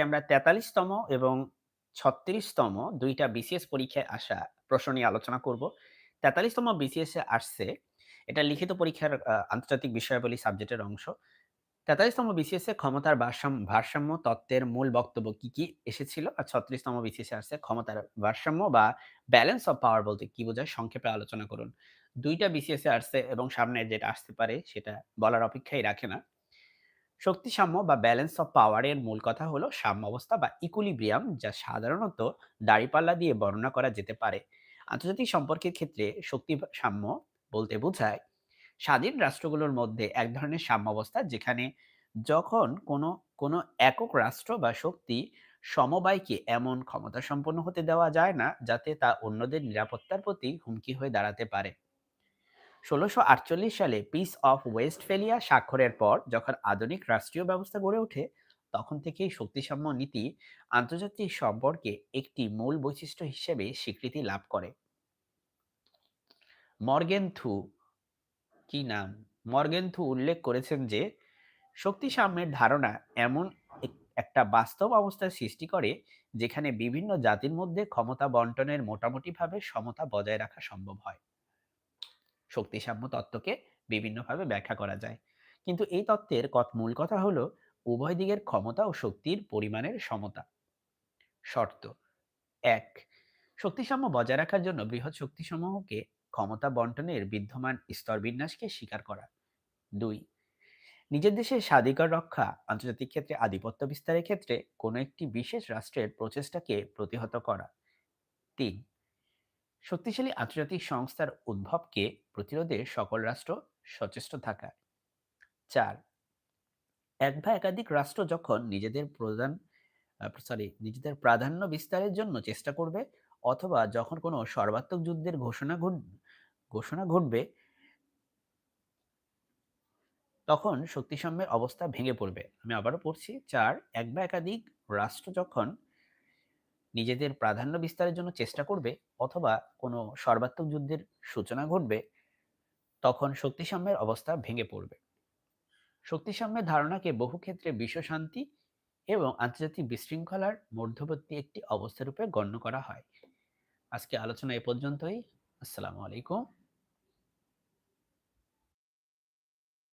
আমরা ৪৩তম এবং ৩৬তম ২ টা বিসিএস পরীক্ষায় আসা প্রশ্ন নিয়ে আলোচনা করব। ৪৩তম বিসিএস আসছে, এটা লিখিত পরীক্ষার আন্তর্জাতিক বিষয়াবলী সাবজেক্টের অংশ। ৪৩তম বিসিএস ক্ষমতার ভারসাম ভারসাম্য তত্ত্বের মূল বক্তব্য কি, কি এসেছিল? আর ৩৬তম বিসিএস আসছে ক্ষমতার ভারসাম্য বা ব্যালেন্স অফ পাওয়ার বলতে কি বোঝায়? সংক্ষেপে আলোচনা করুন। ২ টা বিসিএস আসছে এবং সামনে যেটা আসতে পারে সেটা বলার অপেক্ষাই রাখে না। শক্তি সাম্য বা ব্যালেন্স অফ পাওয়ার এর মূল কথা হলো সাম্য অবস্থা বা ইকুইলিব্রিয়াম যা সাধারণত দাঁড়িপাল্লা দিয়ে বর্ণনা করা যেতে পারে। আন্তর্জাতিক সম্পর্কের ক্ষেত্রে শক্তি সাম্য বলতে বোঝায় স্বাধীন রাষ্ট্রগুলোর মধ্যে এক ধরনের সাম্যাবস্থা যেখানে যখন কোনো, কোনো একক রাষ্ট্র বা শক্তি সমবায়কে এমন ক্ষমতা সম্পন্ন হতে দেওয়া যায় না যাতে তা অন্যদের নিরাপত্তার প্রতি হুমকি হয়ে দাঁড়াতে পারে। ১৬৪৮ সালে পিস অফ ওয়েস্ট ওয়েস্টফেলিয়া স্বাক্ষরের পর যখন আধুনিক রাষ্ট্রীয় ব্যবস্থা গড়ে ওঠে, তখন থেকেই শক্তিসাম্য নীতি আন্তর্জাতিক সম্পর্কে একটি মূল বৈশিষ্ট্য হিসেবে স্বীকৃতি লাভ করে। মর্গেনথু কি নাম? মর্গেনথু উল্লেখ করেছেন যে, শক্তি সাম্যের ধারণা এমন এক একটা বাস্তব অবস্থার সৃষ্টি করে যেখানে বিভিন্ন জাতির মধ্যে ক্ষমতা বন্টনের মোটামুটিভাবে সমতা বজায় রাখা সম্ভব হয়। শক্তিসাম্য তত্ত্বকে বিভিন্নভাবে ব্যাখ্যা করা যায়। কিন্তু এই তত্ত্বের মূল কথা হলো উভয় দিকের ক্ষমতা ও শক্তির পরিমাণের সমতা। শর্ত এক শক্তিসাম্য বজায় রাখার জন্য বৃহৎ শক্তিসমূহকে ক্ষমতা বন্টনের বিদ্যমান স্তরবিন্যাসকে স্বীকার করা। দুই নিজের দেশের স্বাধিকার রক্ষা, আন্তর্জাতিক ক্ষেত্রে আধিপত্য বিস্তারের ক্ষেত্রে কোনো একটি বিশেষ রাষ্ট্রের প্রচেষ্টাকে প্রতিহত করা। ৩. শক্তিশালী আন্তর্জাতিক সংস্থার উদ্ভবকে প্রতিরোধে সকল রাষ্ট্র সচেষ্ট থাকা। চার, এক বা একাধিক রাষ্ট্র যখন নিজেদের প্রধান সরি নিজেদের প্রাধান্য বিস্তারের জন্য চেষ্টা করবে অথবা যখন কোনো সর্বাত্মক যুদ্ধের ঘোষণা ঘোষণা ঘটবে, তখন শক্তিসাম্যের অবস্থা ভেঙে পড়বে। আমি আবারও পড়ছি, চার, এক বা একাধিক রাষ্ট্র যখন নিজেদের প্রাধান্য বিস্তারের জন্য চেষ্টা করবে অথবা কোনো সর্বাত্মক যুদ্ধের সূচনা ঘটবে, তখন শক্তিসাম্যের অবস্থা ভেঙে পড়বে। শক্তিসাম্যের ধারণাকে বহু ক্ষেত্রে বিশ্বশান্তি এবং আন্তর্জাতিক বিশৃঙ্খলার মধ্যবর্তী একটি অবস্থারূপে গণ্য করা হয়। আজকে আলোচনা এ পর্যন্তই। আসসালামু আলাইকুম।